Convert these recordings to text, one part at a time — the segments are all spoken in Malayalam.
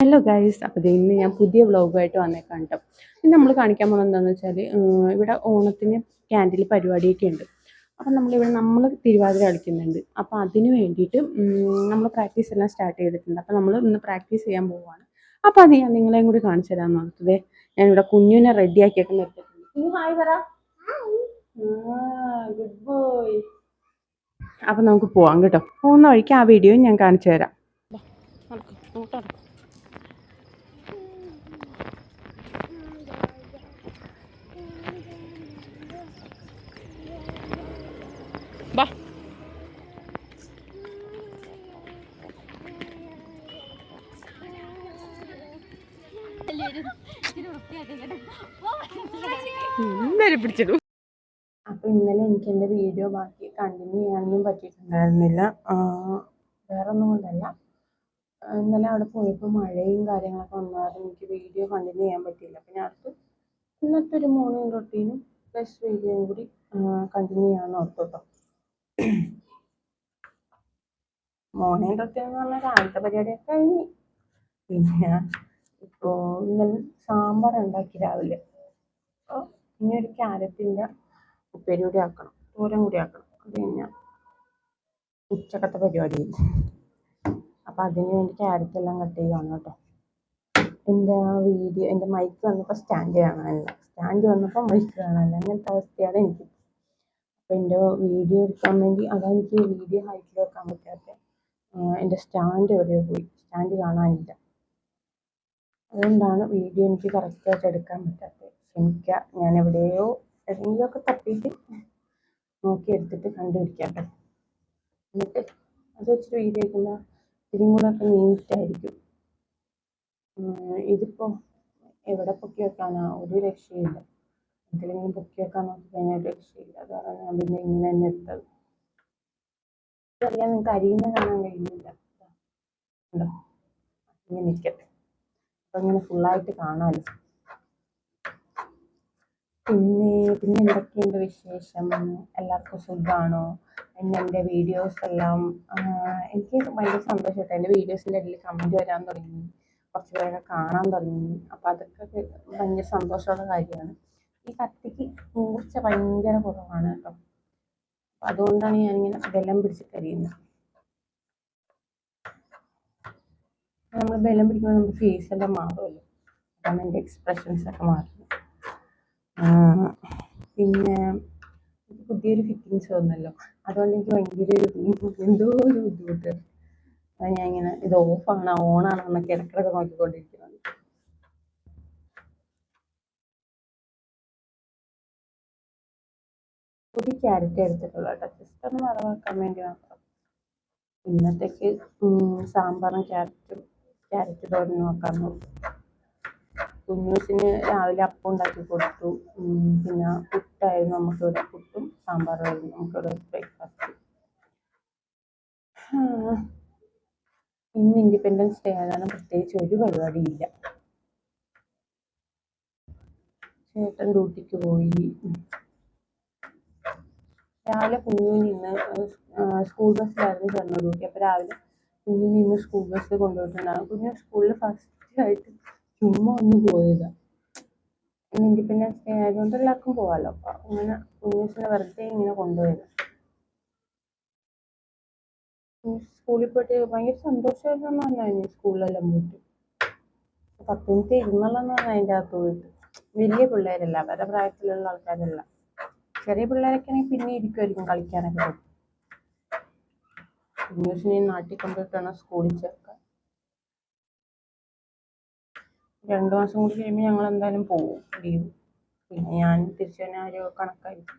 ഹലോ ഗൈസ് അപ്പോൾ ഇന്ന് ഞാൻ പുതിയ വ്ളോഗുമായിട്ട് വന്നേക്കാം കേട്ടോ ഇന്ന് നമ്മൾ കാണിക്കാൻ പോകുന്നത് എന്താണെന്ന് വെച്ചാൽ ഇവിടെ ഓണത്തിന് ക്യാൻഡിൽ പരിപാടിയൊക്കെ ഉണ്ട്. അപ്പം നമ്മളിവിടെ നമ്മൾ തിരുവാതിര കളിക്കുന്നുണ്ട്. അപ്പോൾ അതിന് വേണ്ടിയിട്ട് നമ്മൾ പ്രാക്ടീസ് എല്ലാം സ്റ്റാർട്ട് ചെയ്തിട്ടുണ്ട്. അപ്പോൾ നമ്മൾ ഇന്ന് പ്രാക്ടീസ് ചെയ്യാൻ പോവുകയാണ് അപ്പോൾ അത് ഞാൻ നിങ്ങളെയും കൂടി കാണിച്ചു തരാമെന്ന് ഓർത്തതേ ഞാനിവിടെ കുഞ്ഞിനെ റെഡിയാക്കിയൊക്കെ നിർത്തിയിട്ടുണ്ട്. കുഞ്ഞു ഹായ് പറ. ഗുഡ് ബോയ് അപ്പം നമുക്ക് പോവാം കേട്ടോ. പോകുന്ന വഴിക്ക് ആ വീഡിയോ ഞാൻ കാണിച്ചു തരാം. അങ്ങോട്ട് പിടിച്ചിടും അപ്പോൾ ഇന്നലെ എനിക്ക് എന്റെ വീഡിയോ ബാക്കി കണ്ടിന്യൂ ചെയ്യാനൊന്നും പറ്റിയിട്ടുണ്ടായിരുന്നില്ല. വേറെ ഒന്നും കൊണ്ടല്ല. ഇന്നലെ അവിടെ പോയപ്പോൾ മഴയും കാര്യങ്ങളൊക്കെ വന്നാലും എനിക്ക് വീഡിയോ കണ്ടിന്യൂ ചെയ്യാൻ പറ്റിയില്ല. അപ്പോൾ ഞാൻ അടുത്ത് ഇന്നത്തെ ഒരു മോർണിംഗ് റൊട്ടീനും പ്ലസ് വീഡിയോയും കൂടി കണ്ടിന്യൂ ചെയ്യാമെന്ന് ഓർത്തു കേട്ടോ മോർണിംഗ് റൊട്ടീൻ എന്ന് പറഞ്ഞാൽ രാവിലത്തെ പരിപാടിയൊക്കെ കഴിഞ്ഞ്. പിന്നെ ഇപ്പോൾ ഇന്നലെ സാമ്പാർ ഉണ്ടാക്കി രാവിലെ. അപ്പോൾ ഇനി ഒരു ക്യാരറ്റിന്റെ ഉപ്പേരി കൂടി ആക്കണം. തോരൻ കൂടി ആക്കണം. അത് കഴിഞ്ഞാൽ ഉച്ചക്കത്തെ പരിപാടി. അപ്പോൾ അതിന് വേണ്ടി ക്യാരറ്റ് എല്ലാം കട്ട് ചെയ്യുകയാണ് കേട്ടോ. എന്റെ വീഡിയോ എന്റെ മൈക്ക് വന്നപ്പോൾ സ്റ്റാൻഡ് കാണാനില്ല. സ്റ്റാൻഡ് വന്നപ്പോൾ മൈക്ക് കാണാനില്ല. അങ്ങനത്തെ അവസ്ഥയാണ് എനിക്ക്. അപ്പോൾ എന്റെ വീഡിയോ എടുക്കാൻ വേണ്ടി അതാണ് എനിക്ക് വീഡിയോ ഹൈറ്റിൽ വെക്കാൻ പറ്റാത്ത എന്റെ സ്റ്റാൻഡ് എവിടെയോ പോയി. സ്റ്റാൻഡ് കാണാനില്ല. അതുകൊണ്ടാണ് വീഡിയോ എനിക്ക് കറക്റ്റായിട്ട് എടുക്കാൻ പറ്റാത്തത് ക്ഷമിക്കുക ഞാൻ എവിടെയോ എന്തെങ്കിലുമൊക്കെ തപ്പിയിട്ട് നോക്കി എടുത്തിട്ട് കണ്ടുപിടിക്കാം കേട്ടോ. എന്നിട്ട് അത് വെച്ചിട്ട് വീഡിയോ എടുക്കുന്ന ഇതിനും കൂടെ ഒക്കെ നീറ്റായിരിക്കും ഇതിപ്പോൾ എവിടെ പൊക്കി വെക്കാനാ? ഒരു രക്ഷയില്ല. എന്തെങ്കിലും പൊക്കി വെക്കാൻ നോക്കി കഴിഞ്ഞാൽ ഒരു രക്ഷയില്ല. അതാണ് ഞാൻ പിന്നെ ഇങ്ങനെ തന്നെ എടുത്തത്. അറിയാൻ നിങ്ങൾക്ക് അരിയുന്ന കാണാൻ കഴിയുന്നില്ല. ഉണ്ടോ? ഇങ്ങനെ നിൽക്കട്ടെ അപ്പം ഇങ്ങനെ ഫുള്ളായിട്ട് കാണാമല്ലോ പിന്നെ പിന്നെ എന്തൊക്കെയുണ്ട് വിശേഷം? എല്ലാവർക്കും സുഖമാണോ പിന്നെ എന്റെ വീഡിയോസ് എല്ലാം എനിക്ക് ഭയങ്കര സന്തോഷമായിട്ട് എന്റെ വീഡിയോസിന്റെ ഇടയിൽ കമന്റ് വരാൻ തുടങ്ങി. കുറച്ച് പേരൊക്കെ കാണാൻ തുടങ്ങി. അപ്പോൾ അതൊക്കെ ഭയങ്കര സന്തോഷമുള്ള കാര്യമാണ്. ഈ കത്തിക്ക് മൂർച്ച ഭയങ്കര കുറവാണ് കേട്ടോ. അതുകൊണ്ടാണ് ഞാനിങ്ങനെ ബലം പിടിച്ച് കരിയുന്നത്. നമ്മൾ ബലം പിടിക്കുമ്പോൾ നമ്മുടെ ഫേസ് എല്ലാം മാറുമല്ലോ. അപ്പം എന്റെ എക്സ്പ്രഷൻസ് ഒക്കെ മാറും പിന്നെ പുതിയൊരു ഫിറ്റിങ്സ് വന്നല്ലോ. അതുകൊണ്ട് എനിക്ക് ഭയങ്കര ഒരു എന്തോ ഒരു ബുദ്ധിമുട്ട്. അത് ഞാൻ ഇങ്ങനെ ഇത് ഓഫാണോ ഓണാണോ എന്നൊക്കെ ഇടയ്ക്കിടയ്ക്ക് നോക്കിക്കൊണ്ടിരിക്കുന്നത് പുതിയ ക്യാരറ്റ് എടുത്തിട്ടുള്ളൂ കേട്ടോ. ജസ്റ്റ് ഒന്ന് മറവാക്കാൻ വേണ്ടി മാത്രം. ഇന്നത്തേക്ക് സാമ്പാറും ക്യാരറ്റും ക്യാരറ്റ് തോരൻ നോക്കാൻ നോക്കും കുഞ്ഞൂസിന് രാവിലെ അപ്പം ഉണ്ടാക്കി കൊടുത്തു. പിന്നെ പുട്ടായിരുന്നു നമുക്കിവിടെ പുട്ടും സാമ്പാറുമായിരുന്നു നമുക്കിവിടെ ബ്രേക്ക്ഫാസ്റ്റ് ഇന്ന് ഇൻഡിപെൻഡൻസ് ഡേ ആയതാണ്. പ്രത്യേകിച്ച് ഒരു പരിപാടിയില്ല. ചേട്ടൻ ഡ്യൂട്ടിക്ക് പോയി. രാവിലെ കുഞ്ഞുവിന് ഇന്ന് സ്കൂൾ ബസ്സിലായിരുന്നു ചേർന്ന ഡ്യൂട്ടി അപ്പോൾ രാവിലെ കുഞ്ഞിനെ ഇന്ന് സ്കൂൾ ബസ്സിൽ കൊണ്ടുപോയിട്ടുണ്ടാകും കുഞ്ഞ് സ്കൂളിൽ ഫസ്റ്റ് ആയിട്ട് ചുമ്മാ ഒന്ന് ഇന്ന് ഇൻഡിപെൻഡൻസ് ഡേ ആയതുകൊണ്ട് എല്ലാവർക്കും പോകാമല്ലോ അപ്പോൾ അങ്ങനെ കുഞ്ഞൂസിനെ വെറുതെ ഇങ്ങനെ കൊണ്ടുപോയത്. സ്കൂളിൽ പോയിട്ട് ഭയങ്കര സന്തോഷമായിരുന്നു പറഞ്ഞു സ്കൂളിലെല്ലാം പോയിട്ട്. പത്ത് മിനിറ്റ് ഇരുന്നല്ലെന്ന് പറഞ്ഞാൽ അതിന്റെ അകത്ത് പോയിട്ട്. വലിയ പിള്ളേരല്ല അവരുടെ പ്രായത്തിലുള്ള ആൾക്കാരല്ല. ചെറിയ പിള്ളേരൊക്കെ ആണെങ്കിൽ പിന്നെ ഇരിക്കുമായിരിക്കും കളിക്കാനൊക്കെ പോകും നാട്ടി നാട്ടിൽ കൊണ്ടുപോയിട്ട് വേണം സ്കൂളിൽ ചേർക്കാൻ. രണ്ട് മാസം കൂടി കഴിയുമ്പോൾ ഞങ്ങൾ എന്തായാലും പോവും ലീവ് പിന്നെ ഞാൻ തിരിച്ചു തന്നെ ഒരു കണക്കായിരിക്കും.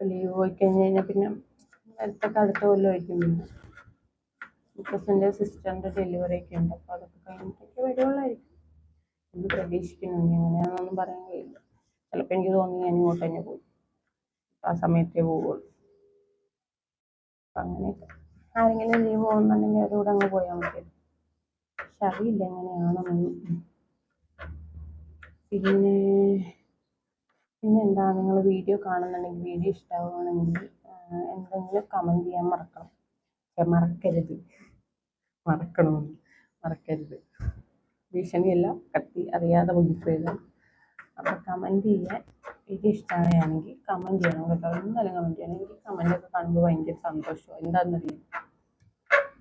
ലീവ് പോയി കഴിഞ്ഞ് കഴിഞ്ഞാൽ പിന്നെ അടുത്തൊക്കെ അടുത്ത കൊല്ലമായിരിക്കും പിന്നെ. കസിന്റെ സിസ്റ്ററിന്റെ ഡെലിവറി ഒക്കെ ഉണ്ട്. അപ്പോൾ അതൊക്കെ കഴിഞ്ഞിട്ടൊക്കെ വരുവുള്ളായിരിക്കും എന്ന് പ്രതീക്ഷിക്കുന്നു. ഇനി എങ്ങനെയാണെന്നൊന്നും പറയാൻ കഴിയില്ല. ചിലപ്പോൾ എനിക്ക് തോന്നി ഞാൻ ഇങ്ങോട്ട് തന്നെ പോയി. ആ സമയത്തേ പോവുള്ളൂ. അങ്ങനെ ആരെങ്കിലും ലീവ് പോകുന്നുണ്ടെങ്കിൽ കൂടെ അങ്ങ് പോയാൽ മതി. പക്ഷെ അറിയില്ല എങ്ങനെയാണെന്ന് പിന്നെ പിന്നെ എന്താ നിങ്ങൾ വീഡിയോ കാണുന്നുണ്ടെങ്കിൽ വീഡിയോ ഇഷ്ടമാവുകയാണെങ്കിൽ എന്തെങ്കിലും കമന്റ് ചെയ്യാൻ മറക്കണം. മറക്കരുത്. മറക്കണമെന്ന്. മറക്കരുത്. ഭീഷണിയല്ല കത്തി അറിയാതെ ചെയ്താൽ അപ്പോൾ കമന്റ് ചെയ്യാൻ വീഡിയോ ഇഷ്ടമായാണെങ്കിൽ കമന്റ് ചെയ്യണം കേട്ടോ. എന്തായാലും കമന്റ് ചെയ്യണം. എനിക്ക് കമന്റൊക്കെ കാണുമ്പോൾ ഭയങ്കര സന്തോഷമാണ് എന്താണെന്നറിയില്ല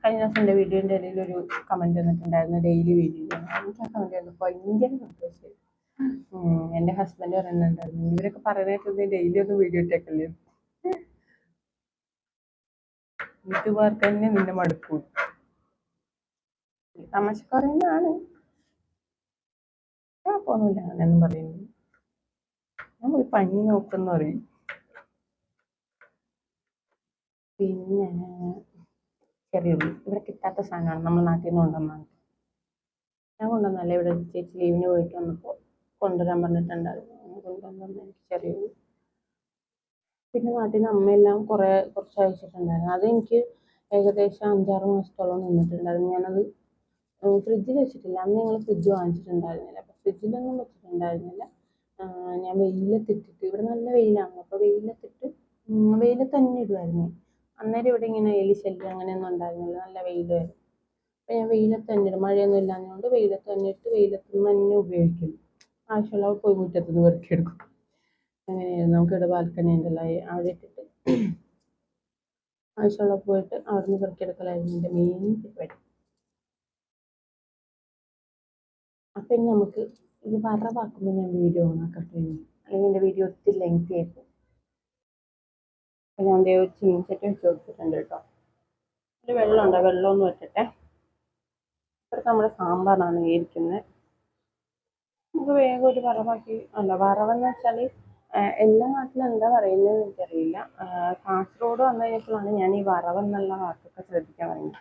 കഴിഞ്ഞ ദിവസം എന്റെ വീഡിയോന്റെ ഇടയിൽ ഒരു കമന്റ് വന്നിട്ടുണ്ടായിരുന്നു ഡെയിലി വീഡിയോ എനിക്ക് ആ കമന്റ് വന്നപ്പോൾ ഭയങ്കര സന്തോഷമായി എന്റെ ഹസ്ബൻഡ് പറയുന്നുണ്ടായിരുന്നു. ഇവരൊക്കെ പറയുന്നതായിട്ട് ഡെയിലി ഒന്ന് വീഡിയോ ഇട്ടേക്കല്ലേ? വീട്ടുകാർക്ക് തന്നെ നിന്നെ തമാശ പറയുന്നതാണ്. കുഴപ്പമൊന്നുമില്ല അങ്ങനെയൊന്നും പറയുന്നു ഞാൻ പോയി പനി നോക്കുന്ന പറയും. പിന്നെ ചെറിയുള്ളി ഇവിടെ കിട്ടാത്ത സാധനമാണ്. നമ്മൾ നാട്ടിൽ നിന്ന് കൊണ്ടുവന്നാണ് ഞാൻ കൊണ്ടുവന്നല്ല ഇവിടെ ചേച്ചി ലീവിന് പോയിട്ട് വന്നപ്പോൾ കൊണ്ടുവരാൻ പറഞ്ഞിട്ടുണ്ടായിരുന്നു. കൊണ്ടുവന്നു എനിക്ക് ചെറിയുള്ളി പിന്നെ നാട്ടിൽ നിന്ന് അമ്മയെല്ലാം കുറേ കുറച്ച് അയച്ചിട്ടുണ്ടായിരുന്നു. അതെനിക്ക് ഏകദേശം അഞ്ചാറ് മാസത്തോളം നിന്നിട്ടുണ്ടായിരുന്നു. ഞാനത് ഫ്രിഡ്ജിൽ വെച്ചിട്ടില്ല. അന്ന് ഞങ്ങൾ ഫ്രിഡ്ജ് വാങ്ങിച്ചിട്ടുണ്ടായിരുന്നില്ല. അപ്പോൾ ഫ്രിഡ്ജിലൊന്നും വെച്ചിട്ടുണ്ടായിരുന്നില്ല. ഞാൻ വെയിലത്തിട്ടിട്ട് ഇവിടെ നല്ല വെയിലാണ് അപ്പോൾ വെയിലത്തിട്ട് വെയിലത്ത് തന്നെ ഇടുമായിരുന്നു അന്നേരം ഇവിടെ ഇങ്ങനെ എലി ശല്യം അങ്ങനെയൊന്നും ഉണ്ടായിരുന്നില്ല നല്ല വെയിലായിരുന്നു. അപ്പോൾ ഞാൻ വെയിലത്ത് തന്നെ ഇടും. മഴയൊന്നും ഇല്ലാഞ്ഞതുകൊണ്ട് വെയിലത്ത് തന്നെ ഇട്ട് വെയിലത്ത് തന്നെ ഉപയോഗിക്കും. ആവശ്യമുള്ളവർ പോയി മുറ്റത്ത് നിന്ന് പെറുക്കിയെടുക്കും അങ്ങനെയായിരുന്നു. നമുക്കിവിടെ ബാൽക്കണി ഉണ്ടല്ലോ അവിടെ ഇട്ടിട്ട്. ആവശ്യമുള്ള പോയിട്ട് അവിടെ നിന്ന് പെറുക്കിയെടുക്കലായിരുന്നു എന്റെ മെയിൻ പരിപാടി. അപ്പം ഇനി നമുക്ക് ഇത് വറവാക്കുമ്പോൾ ഞാൻ വീഡിയോ ഓണാക്കട്ടെ അല്ലെങ്കിൽ എന്റെ വീഡിയോ ഒത്തിരി ലെങ്തി ആയിപ്പോൾ ഞാൻ ദേ ഒരു ചീനച്ചട്ടി വെച്ച് കൊടുത്തിട്ടുണ്ട് കേട്ടോ. ഒരു വെള്ളം ഒന്ന് വെച്ചിട്ടെ ഇപ്പോഴത്തെ നമ്മുടെ സാമ്പാറാണ് ഇരിക്കുന്നത് നമുക്ക് വേഗം ഒരു വറവാക്കി അല്ല വറവെന്ന് വെച്ചാൽ എല്ലാ നാട്ടിലും എന്താ പറയുന്നത് എനിക്കറിയില്ല. കാസർഗോഡ് വന്നു കഴിഞ്ഞപ്പോഴാണ് ഞാൻ ഈ വറവെന്നുള്ള വാക്കൊക്കെ ശ്രദ്ധിക്കാൻ പറയുന്നത്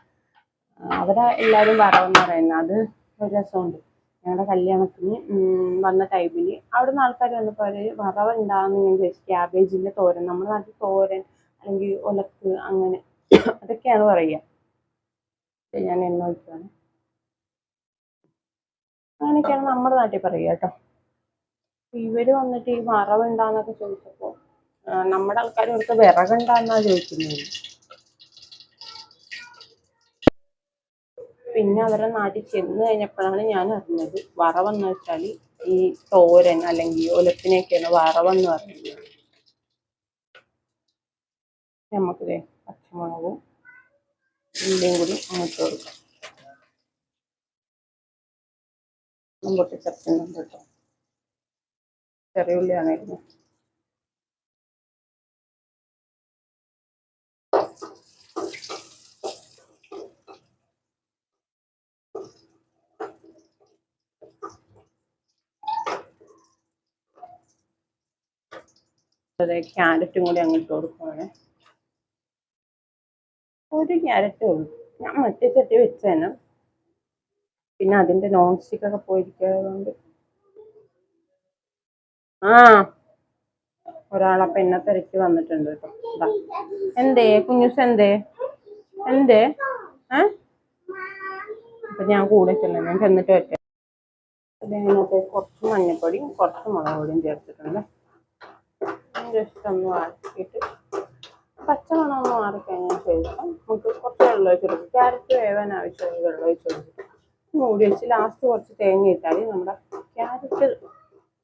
അവിടെ എല്ലാവരും വറവെന്ന് പറയുന്നത്. അത് ഒരു രസമുണ്ട്. ഞങ്ങളുടെ കല്യാണത്തിന് വന്ന ടൈമിൽ അവിടെ നിന്ന് ആൾക്കാർ വന്നപ്പോൾ അവർ വറവ് ഉണ്ടാകുന്ന ഞാൻ ചോദിച്ചു ക്യാബേജിന്റെ തോരൻ നമ്മുടെ നാട്ടിൽ തോരൻ അല്ലെങ്കിൽ ഒലക്ക് അങ്ങനെ അതൊക്കെയാണ് പറയുക ഞാൻ എണ്ണ ഒഴിക്കുകയാണ് അങ്ങനെയൊക്കെയാണ് നമ്മുടെ നാട്ടിൽ പറയുക കേട്ടോ. ഇവർ വന്നിട്ട് ഈ വറവുണ്ടാന്നൊക്കെ ചോദിച്ചപ്പോൾ നമ്മുടെ ആൾക്കാർ ഇവർക്ക് വിറകുണ്ടാന്നാണ് ചോദിക്കുന്നത്. പിന്നെ അവരുടെ നാട്ടിൽ ചെന്ന് കഴിഞ്ഞപ്പോഴാണ് ഞാൻ അറിഞ്ഞത്. വറവെന്ന് വെച്ചാൽ ഈ തോരൻ അല്ലെങ്കിൽ ഒലപ്പിനെയൊക്കെയാണ് വറവെന്ന് പറയുന്നത് നമുക്കിത് പച്ചമുളകും ഉള്ളിയും കൂടി അങ്ങോട്ട് കൊടുക്കാം. പൊട്ടിച്ചെറുക്കുന്നുണ്ട് കേട്ടോ. ചെറിയ ഉള്ളിയാണായിരുന്നു അതെ ക്യാരറ്റും കൂടി അങ്ങോട്ട് കൊടുക്കുവാണ്. ഒരു ക്യാരറ്റ് ഉള്ളൂ. ഞാൻ മറ്റേ ചട്ടി വെച്ചതന്നെ പിന്നെ അതിന്റെ നോൺ സ്റ്റിക്ക് ഒക്കെ പോയിരിക്കാതുകൊണ്ട് ആ ഒരാളപ്പം എന്നെ തിരക്കി വന്നിട്ടുണ്ട് കേട്ടോ. എന്തേ കുഞ്ഞുസ് എന്തേ? എന്തേ? ഏ? അപ്പൊ ഞാൻ കൂടെ ചെല്ലാം ഞാൻ ചെന്നിട്ട് പറ്റേ അതിനകത്ത് കുറച്ച് മഞ്ഞപ്പൊടിയും കുറച്ച് മുളക് പൊടിയും ചേർത്തിട്ടുണ്ട്. ജസ്റ്റ് ഒന്ന് ആക്കിയിട്ട് പച്ചമണം ഒന്ന് മാറിക്കഴിഞ്ഞ ശേഷം നമുക്ക് കുറച്ച് വെള്ളം ഒഴിച്ച് കൊടുക്കും. ക്യാരറ്റ് വേവാൻ ആവശ്യമായി വെള്ളം ഒഴിച്ച് കൊടുക്കും. മൂടി വെച്ച് ലാസ്റ്റ് കുറച്ച് തേങ്ങ ഇട്ടാൽ നമ്മുടെ ക്യാരറ്റ്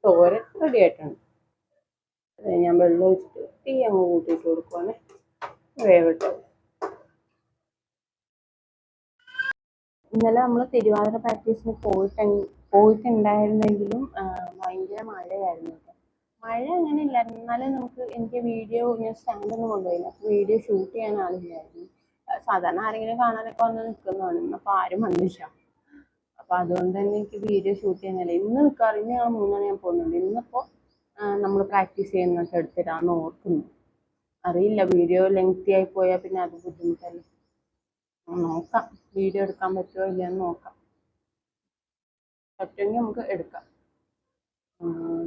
തോരൻ റെഡി ആയിട്ടുണ്ട്. അത് ഞാൻ വെള്ളം ഒഴിച്ചിട്ട് തീ അങ്ങ് കൂട്ടിയിട്ട് കൊടുക്കുവാണ്. വേവിട്ടത് ഇന്നലെ നമ്മൾ തിരുവാതിര പ്രാക്ടീസിന് പോയിട്ട് പോയിട്ടുണ്ടായിരുന്നെങ്കിലും ഭയങ്കര മഴയായിരുന്നു മഴ അങ്ങനെ ഇല്ല എന്നാലും നമുക്ക് എനിക്ക് വീഡിയോ ഞാൻ സ്റ്റാൻഡൊന്നും കൊണ്ടുപോയില്ല. അപ്പോൾ വീഡിയോ ഷൂട്ട് ചെയ്യാൻ ആളില്ലായിരുന്നു. സാധാരണ ആരെങ്കിലും കാണാനൊക്കെ വന്ന് നിൽക്കുന്നതാണ്. അപ്പോൾ ആരും വന്നില്ല. അപ്പോൾ അതുകൊണ്ട് തന്നെ എനിക്ക് വീഡിയോ ഷൂട്ട് ചെയ്യാനില്ല ഇന്ന് നിൽക്കാറ് ഇന്ന് ഞങ്ങൾ മൂന്നാണ് ഞാൻ പോകുന്നുണ്ട്. ഇന്നിപ്പോൾ നമ്മൾ പ്രാക്ടീസ് ചെയ്യുന്നൊക്കെ എടുത്തിടാന്ന് ഓർക്കുന്നു അറിയില്ല. വീഡിയോ ലെങ്തി ആയി പോയാൽ പിന്നെ അത് ബുദ്ധിമുട്ടല്ലേ? നോക്കാം. വീഡിയോ എടുക്കാൻ പറ്റുമോ ഇല്ലയെന്ന് നോക്കാം. പറ്റുമെങ്കിൽ നമുക്ക് എടുക്കാം.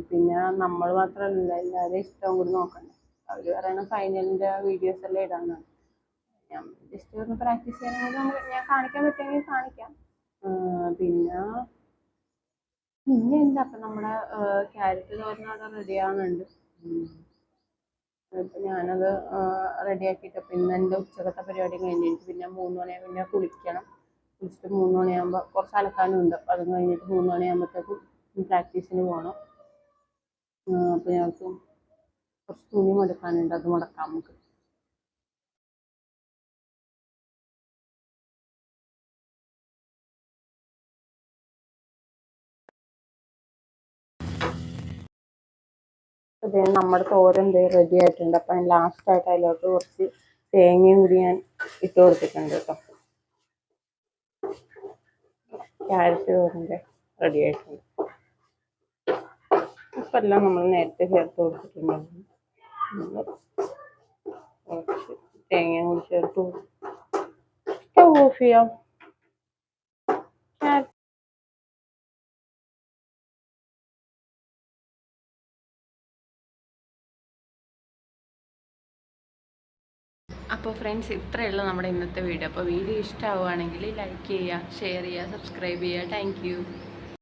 പിന്നെ നമ്മൾ മാത്രമല്ല എല്ലാവരും ഇഷ്ടം കൂടി നോക്കണ്ടേ. അവർ പറയണ ഫൈനലിന്റെ വീഡിയോസ് എല്ലാം ഇടാന്നാണ് ഞാൻ ജസ്റ്റ് ഒന്ന് പ്രാക്ടീസ് ചെയ്യണമെങ്കിൽ നമുക്ക് ഞാൻ കാണിക്കാൻ പറ്റുമെങ്കിൽ കാണിക്കാം. പിന്നെ പിന്നെ എന്താ അപ്പം നമ്മുടെ ക്യാരറ്റ് തോരൻ അവിടെ റെഡി ആവുന്നുണ്ട്. ഇപ്പം ഞാനത് റെഡി ആക്കിയിട്ട് പിന്നെ എന്റെ ഉച്ചക്കത്തെ പരിപാടി കഴിഞ്ഞിട്ട് പിന്നെ മൂന്ന് മണിയാകുമ്പോൾ പിന്നെ കുളിക്കണം. കുളിച്ചിട്ട് മൂന്ന് മണിയാകുമ്പോൾ കുറച്ച് അലക്കാനും ഉണ്ട്. അപ്പോൾ അതും കഴിഞ്ഞിട്ട് മൂന്ന് മണിയാകുമ്പോഴത്തേക്കും പ്രാക്ടീസിന് പോകണം അപ്പോൾ ഞങ്ങൾക്ക് കുറച്ച് തുണി മുടക്കാനുണ്ട് അത് മടക്കാം നമുക്ക്. അതെ നമ്മുടെ തോരൻ റെഡി ആയിട്ടുണ്ട്. അപ്പം ലാസ്റ്റ് ലാസ്റ്റായിട്ട് അതിലോട്ട് കുറച്ച് തേങ്ങയും കൂടി ഞാൻ ഇട്ട് കൊടുത്തിട്ടുണ്ട് കേട്ടോ ക്യാരറ്റ് തോരന്റെ റെഡി ആയിട്ടുണ്ട്. ഇപ്പം എല്ലാം നമ്മൾ നേരത്തെ ചേർത്ത് കൊടുത്തിട്ടുണ്ടായിരുന്നു. കുറച്ച് തേങ്ങയും കൂടി ചേർത്ത് സ്റ്റൗ ഓഫ് ചെയ്യാം. അപ്പോൾ ഫ്രണ്ട്സ് ഇത്രയുള്ള നമ്മുടെ ഇന്നത്തെ വീഡിയോ. അപ്പോൾ വീഡിയോ ഇഷ്ടമാവുകയാണെങ്കിൽ ലൈക്ക് ചെയ്യുക ഷെയർ ചെയ്യുക സബ്സ്ക്രൈബ് ചെയ്യുക. താങ്ക്